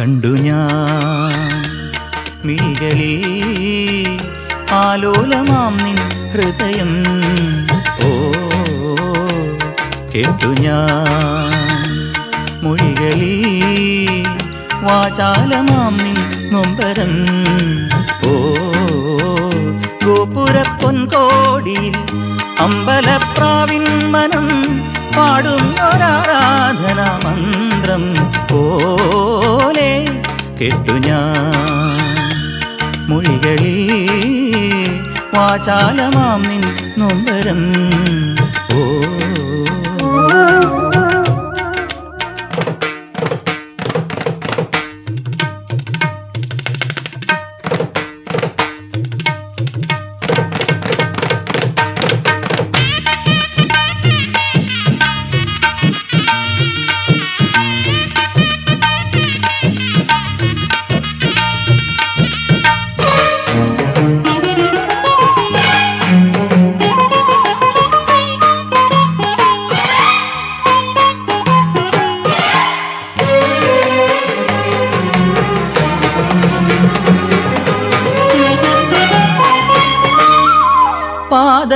കണ്ടു ഞാൻ. മിഴികളിൽ ആലോലമാം നിൻ ഹൃദയം. ഓ കേട്ടു ഞാൻ. മൊഴികളിൽ വാചാലമാം നിൻ നൊമ്പരം. ഓ ഗോപുരപ്പൊൻകോടിയിൽ അമ്പലപ്രാവിൻ കേട്ടു ഞാൻ. മൊഴികളിൽ വാചാലമാം നിൻ നൊമ്പരം.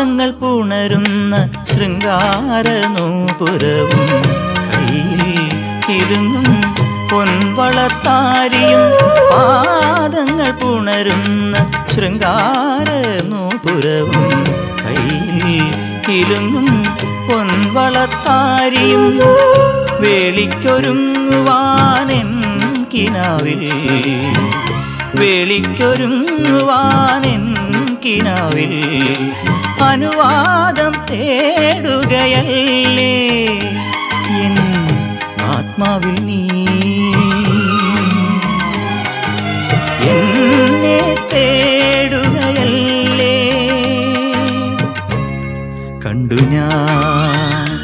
പാദങ്ങൾ പുണരുന്ന ശൃംഗാര നൂപുരവും കയ്യിൽ പൊൻവളത്താരിയും പാദങ്ങൾ പുണരുന്ന ശൃംഗാര നൂപുരവും കയ്യിൽ പൊൻവളത്താരിയും വേളിക്കൊരുങ്ങുവാനെൻ കിനാവിൽ വേളിക്കൊരുങ്ങുവാനെൻ കിനാവിൽ. അനുവാദം തേടുകയല്ലേ? എൻ ആത്മാവിൽ നീ. എന്നെ തേടുകയല്ലേ? കണ്ടു ഞാൻ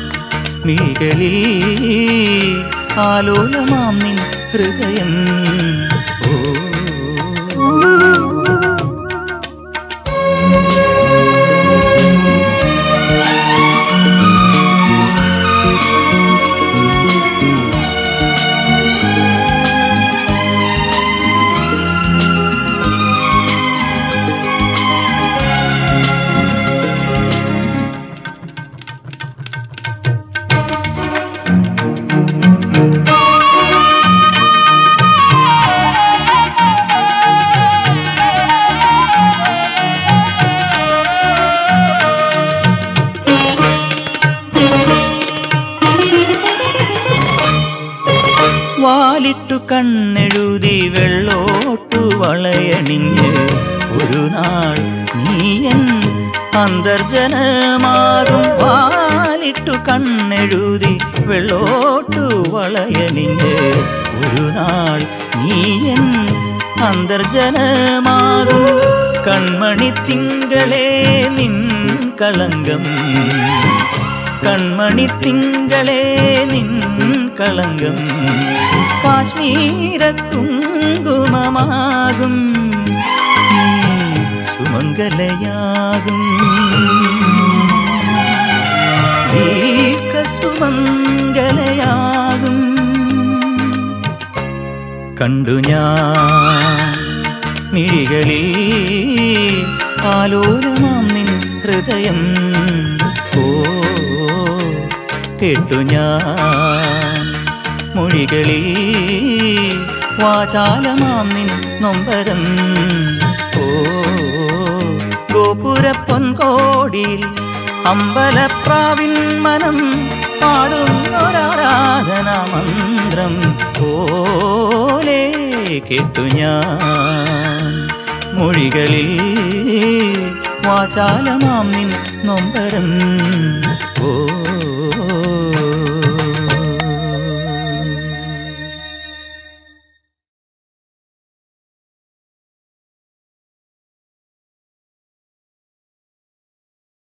മീകളിൽ ആലോലമാം നിൻ ഹൃദയം. ഓ വാലിട്ടു കണ്ണെഴുതി വെള്ളോട്ടു വളയണിഞ്ഞ് ഒരു നാൾ നീയൻ അന്തർജനമാകും വാലിട്ടു കണ്ണെഴുതി വെള്ളോട്ടു വളയണിഞ്ഞ് ഒരു നാൾ നീയൻ അന്തർജനമാകും കൺമണി തിങ്കളെ നിൻ കളങ്കം കൺമണി തിങ്കളെ നിൻ കളങ്കം. കാശ്മീര കുങ്കുമമാകും. നീ സുമംഗലയാകും സുമംഗലയാകും. കണ്ടു ഞാൻ മിഴികളിൽ ആലോലമാം നിൻ ഹൃദയം. ഓ കേട്ടു ഞാൻ മൊഴികളിൽ വാചാലമാം നിൻ നൊമ്പരം. ഓ ഗോപുരപ്പൊൻകോടിയിൽ അമ്പലപ്രാവിൻ മനം പാടുന്നൊരാരാധന മന്ത്രം പോലെ കേട്ടു ഞാൻ മൊഴികളിൽ വാചാലമാം നിൻ നൊമ്പരം. ഓ